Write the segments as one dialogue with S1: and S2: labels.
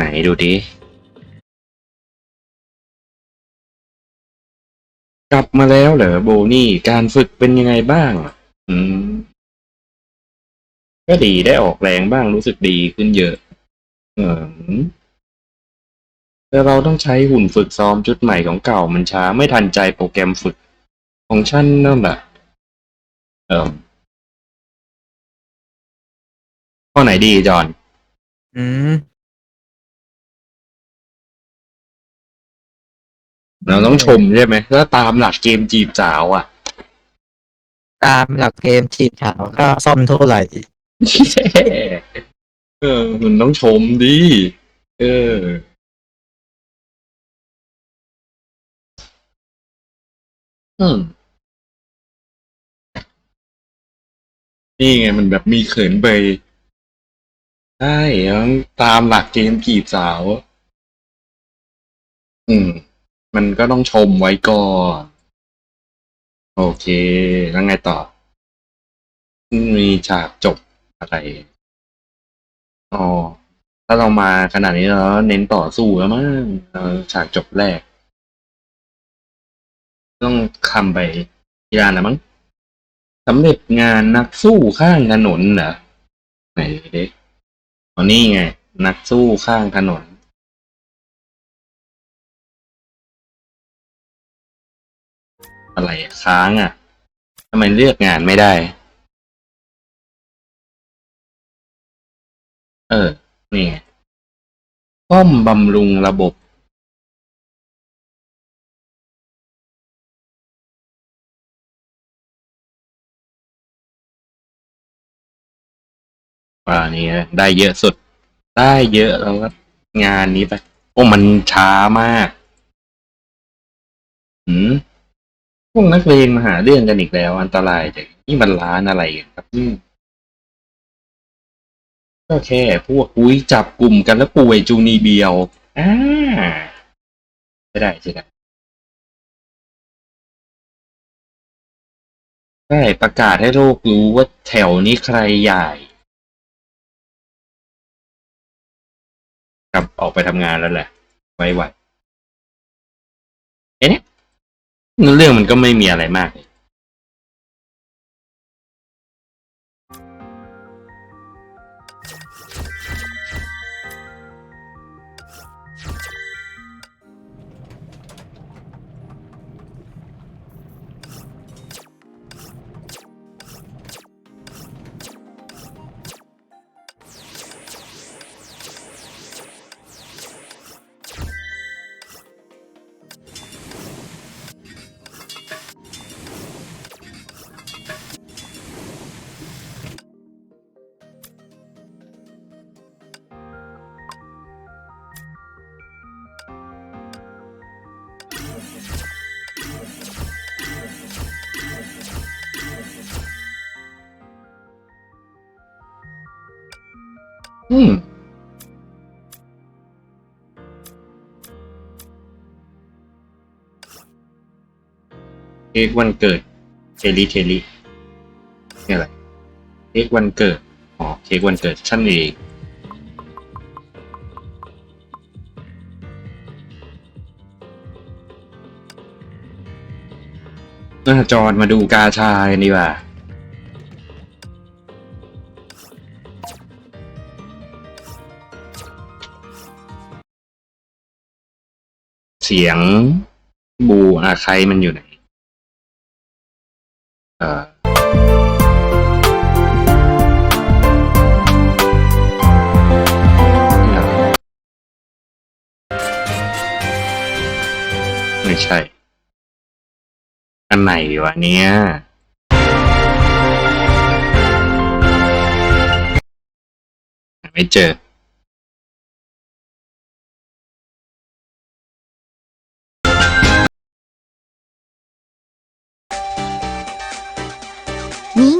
S1: ไหนดูดิ กลับมาแล้วเหรอโบนี่การฝึกเป็นยังไงบ้าง อืม ก็ดีได้ออกแรงบ้างรู้สึกดีขึ้นเยอะ เออแต่เราต้องใช้หุ่นฝึกซ้อมชุดใหม่ของเก่ามันช้าไม่ทันใจโปรแกรมฝึก ของฉันนั่นแหละเออข้อไหนดีจอน
S2: อืม
S1: เราต้องชมใช่ไหมถ้าตามหลักเกมจีบสาวอะ
S2: ตามหลักเกมจีบสาวก็ซ่อมเท่าไหร่
S1: เออ มันต้องชมดิ เออ อืมนี่ไงมันแบบมีเขินเบยใช่ต้องตามหลักเกมจีบสาว อืม มันก็ต้องชมไว้ก่อน โอเค แล้วไงต่อ มีฉากจบอะไร อ๋อ ถ้าเรามาขนาดนี้แล้วเน้นต่อสู้แล้วมั้งฉากจบแรก ต้องคำไปทีลานแล้วมั้งสำเร็จงานนักสู้ข้างถนนเหรอไหนเด็กอ๋อนี่ไง นักสู้ข้างถนน อะไรค้างอะทำไมเลือกงานไม่ได้ เออ นี่ไงซ่อมบำรุงระบบ อ่า นี่ได้เยอะสุด ได้เยอะแล้วก็งานนี้ไป โอ้ มันช้ามากหืม พวกนักเลงมาหาเรื่องกันอีกแล้ว อันตรายจากนี่มันร้านอะไรกันครับอืมก็แค่พวกอุ้ยจับกลุ่มกันแล้วป่วยจูนีเบียวอ่าใช่ได้ใช่ได้ใช่ประกาศให้โลกรู้ว่าแถวนี้ใครใหญ่ กลับออกไปทำงานแล้วแหละ ไวๆเอ๊ เรื่องมันก็ไม่มีอะไรมาก อืมเค้กวันเกิดเทลลี่เทลลี่นี่อะไรเค้กวันเกิดอ๋อเค้กวันเกิดฉันเองจอดมาดูกาชากันดีกว่า สียงบูอาใครมันอยู่ไหนเออไม่ใช่ อันไหนวะเนี้ยไม่เจอ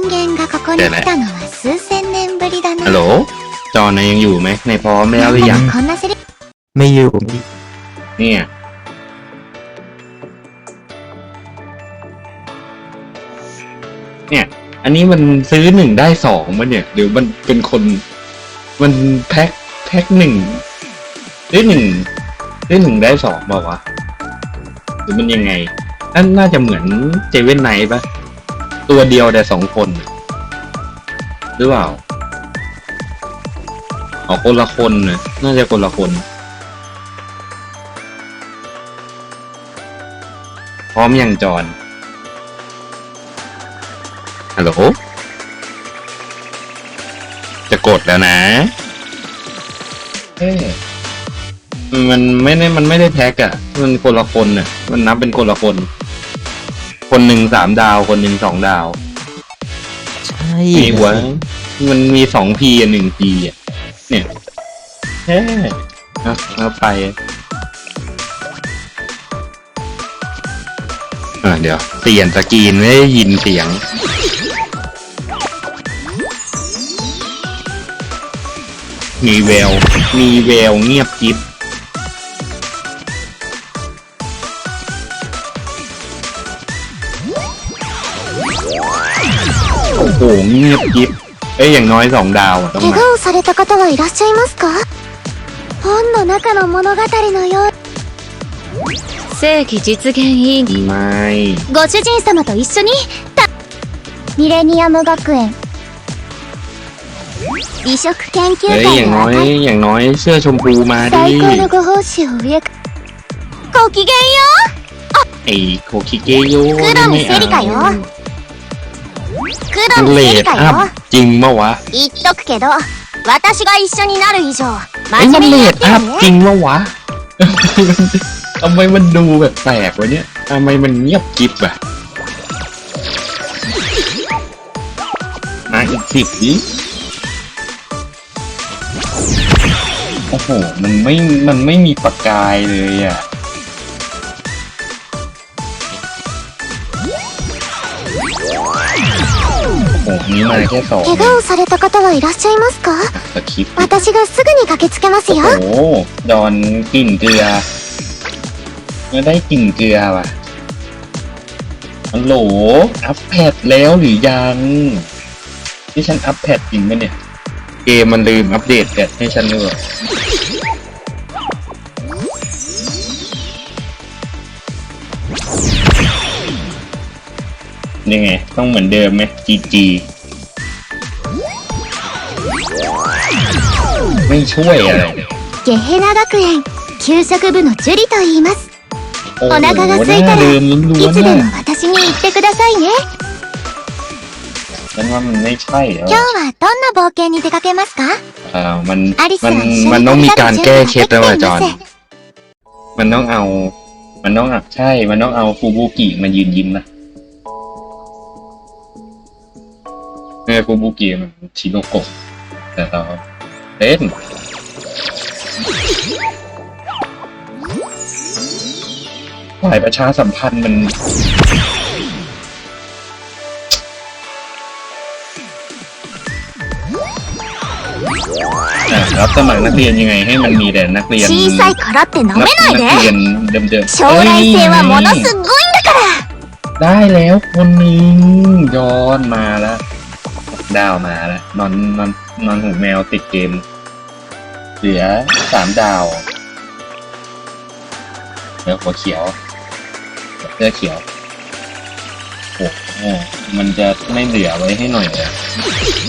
S3: 人間がここに来たのは数千年ぶりだね
S1: ฮัลโหล จอนายยังอยู่ไหมในพร้อมแล้วหรือยัง
S3: こんなセリフ
S2: ไม่อยู่มี
S1: เนี่ย เนี่ย อันนี้มันซื้อหนึ่งได้สองมันเนี่ยเดี๋ยวมันเป็นคน มันแพ็คแพ็คหนึ่ง ได้หนึ่งได้หนึ่งได้สองบอกว่าวะหรือมันยังไงนั่นน่าจะเหมือนเจเว่นไนท์ปะ ตัวเดียวแต่สองคน หรือเปล่าเอาคนละคนนะน่าจะคนละคน พร้อมยังจอนฮัลโหล จะกดแล้วนะเอ๊ะมันไม่ได้มันไม่ได้แพ็กอะมันคนละคนน่ะ มันนับเป็นคนละคน คนหนึ่งสามดาว คนหนึ่งสองดาว
S2: ใช่
S1: มีหัวมันมีสองพีกับหนึ่งพีอะเนี่ยเฮ้เอาเอาไปอะเดี๋ยวเปลี่ยนสกรีนไม่ได้ยินเสียงมีแวว มีแววเงียบกิ๊บ เงียบกิ๊บ เอ้ย อย่างน้อยสองดาวอะต้อง
S3: 怪
S1: มา
S3: 我をされた方はいらっしゃいますか本の中の物語のよう。
S4: 正規実現委員
S1: ไม่
S3: ご主人様と一緒に、た、ミレニアム学園。美食研究
S1: เฮ้ย อย่าง
S3: 会
S1: น้อย
S3: の
S1: อย่างน้อยเสื้อชมพูมาดิ
S3: 最高のご報酬を上か。ごきげんよ
S1: ไอ้โคคิเกโย
S3: 黒
S1: นี่ไม่
S3: 見セリカよ
S1: เอา
S3: う 黒
S1: เล
S3: 見セリ
S1: ดอัพ
S3: カよ
S1: จริงปะวะ
S3: 言っとくけど、私が一緒になる以上、
S1: ไอ้ย
S3: 真
S1: มัน
S3: 面目
S1: เล
S3: にや
S1: ด
S3: って
S1: อัพ
S3: る
S1: จริ
S3: ね。
S1: งปะวะ ทำไมมันดูแบบแปลกวะเนี่ยทำไมมันเงียบกริบอะมาอีกสิบดิโอ้โห มันไม่ มันไม่มีประกายเลยอะ โอ้โหนี่มาแค่สอง
S3: 怪我をされた方はいらっしゃいますか
S1: สคริปต์
S3: 私がすぐに駆けつけます
S1: โอ้
S3: よ。
S1: โห ดอนกลิ่นเกลือไม่ได้กลิ่นเกลือว่ะฮัลโหล อัพแพดแล้วหรือยัง ที่ฉันอัพแพดจริงไหมเนี่ย เกมมันลืมอัปเดตแพดให้ฉันด้วยยังไง ต้องเหมือนเดิมไหม GG ไม่ช่วยอะไรเลย
S3: ゲヘナ学園、給食部のジュリと言います。
S1: โอ้โห
S3: お腹が空いたら
S1: หน้เดิมล้
S3: い
S1: วน
S3: つ
S1: ๆ
S3: で
S1: น่ะ
S3: も私に言ってくださいね。
S1: ฉันว่ามันไม่ใช่แล้ว
S3: 今日はどんな冒険に出かけますか
S1: เออมัน
S3: アリス
S1: มั
S3: は一緒
S1: มัน
S3: に
S1: ต้องมี
S3: 旅
S1: การ
S3: 立つ
S1: แก้
S3: 準備
S1: เคล็ด
S3: が
S1: แล้ว
S3: できて
S1: ว่ะ
S3: い
S1: จ
S3: ま
S1: อน
S3: せん。
S1: มันต้องเอา มันต้องอ่ะใช่ มันต้องเอาฟูบูกิมายืนยิ้มนะเออฟูบูกิมันชิโนโกะแต่เรา เต้นฝ่ายประชาสัมพันธ์มัน อ่ะรับสมัครนักเรียนยังไงให้มันมีแต่นักเรียน
S3: 小さいからって飲めない
S1: นักเรีย
S3: で。
S1: นเดิมๆ
S3: 将来性はものす
S1: เอ้ย
S3: ごいんだから。
S1: ได้แล้วคนหนึ่งย้อนมาแล้ว ดาวมาแล้ว นอนนอนนอนหูแมวติดเกม เหลือสามดาวเหลือหัวเขียวเสื้อเขียวโอ้โหมันจะไม่เหลือไว้ให้หน่อยเหรอ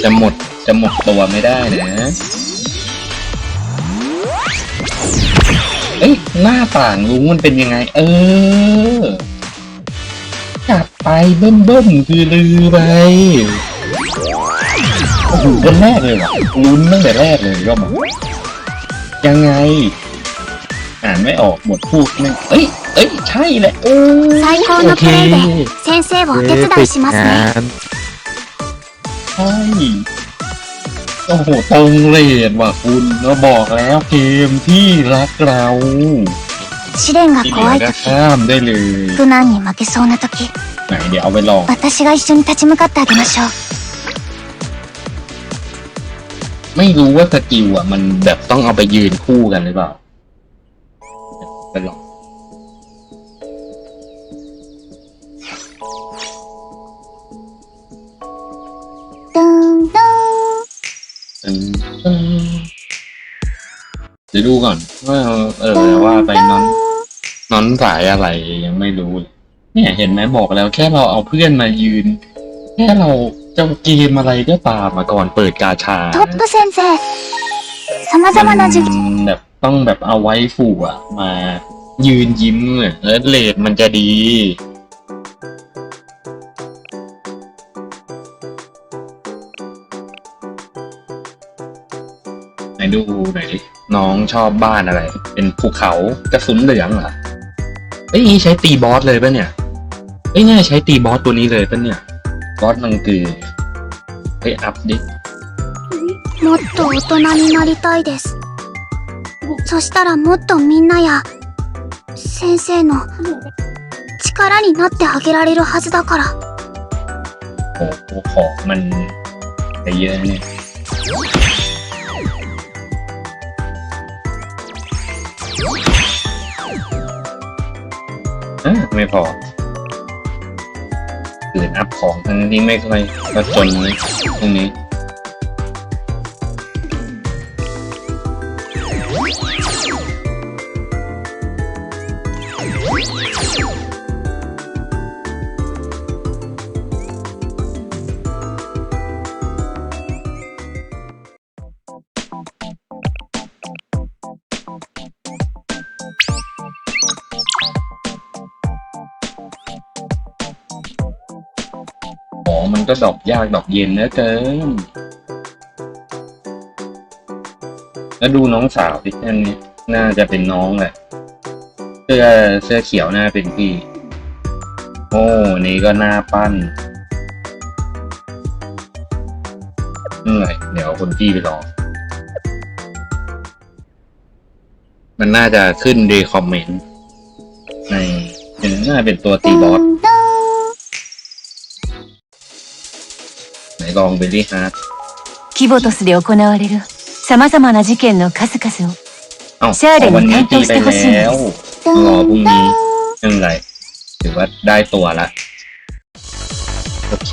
S1: จะหมดจะหมดตัวไม่ได้นะเอ้ยหน้าต่างลุงมันเป็นยังไง เออจัดไปเบิ่มเบิ่มๆคือลือไปโอ้โหคนแรกเลยว่ะลุ้นตั้งแต่แรกเลยก็มา ยังไง อ่านไม่ออกบทพูดแม่งเอ้ย เอ้ย ใช่แหละโอ้
S3: 最高
S1: โอ
S3: の
S1: เค
S3: プレイで先生をお手伝いします
S2: งา
S3: ね。
S2: น
S1: ใช่โอ้โหตรงเลดว่ะคุณเราบอกแล้วเกมที่รักเรา
S3: 試練が
S1: ที่เหลื
S3: 怖
S1: อย ก็
S3: 時、
S1: ข้ามได้เลย
S3: 苦難に負けそうな時、
S1: ไหนเดี๋ยวเอาไปลอง
S3: 私が一緒に立ち向かってあげましょう。
S1: ไม่รู้ว่าสกิลอะ มันแบบต้องเอาไปยืนคู่กันหรือเปล่าไปลอง
S3: ตึงตึง
S1: ตึงตึงเดี๋ยวดูก่อน ว่า เออว่าไปนอนนอนสายอะไรยังไม่รู้เนี่ยเห็นไหมบอกแล้วแค่เราเอาเพื่อนมายืน แค่เรา จะเกมอะไรก็ตามมาก่อนเปิดกาชา
S3: トップ先生様々な授業
S1: มันแบบต้องแบบเอาไว้ฝูอ่ะ มายืนยิ้มอะแล้วเลดมันจะดี ไหนดูหน่อยดิน้องชอบบ้านอะไร เป็นภูเขากระสุนเหลืองเหรอเอ้ยนี่ใช้ตีบอสเลยปะเนี่ยเอ้ยน่าจะใช้ตีบอสตัวนี้เลยปะเนี่ย บอสมังกือเฮ้ยอัพดิ
S3: もっと大人になりたいですそしたらもっとみんなや先生の力になってあげられるはずだから
S1: โอ้โหของมันไปเยอะเนี่ยอ่ะไม่พอ อื่นอัพของทั้งที่ไม่ค่อยก็จนนี้ตรงนี้ ก็ดอกยากดอกเย็นเนื้อเกิน แล้วดูน้องสาวที่อันนี้น่าจะเป็นน้องแหละ เสื้อเสื้อเขียวน่าเป็นพี่ โอ้นี่ก็หน้าปั้นเหนื่อยเดี๋ยวคนพี่ไปรอ มันน่าจะขึ้นดีคอมเมนต์ในเป็นน่าเป็นตัวตีบอส ลองเบลลี่ฮาร์ด
S4: キボトスで行われる様々な事件の数々を
S1: เอ้า
S4: ใช่เดี๋ยว
S1: วันนี้
S4: มัน
S1: ตีไป
S4: ให้เขาสิ
S1: แล้ว รอพรุ่งนี้ไม่เป็นไร ถือว่าได้ตัวละ โอเค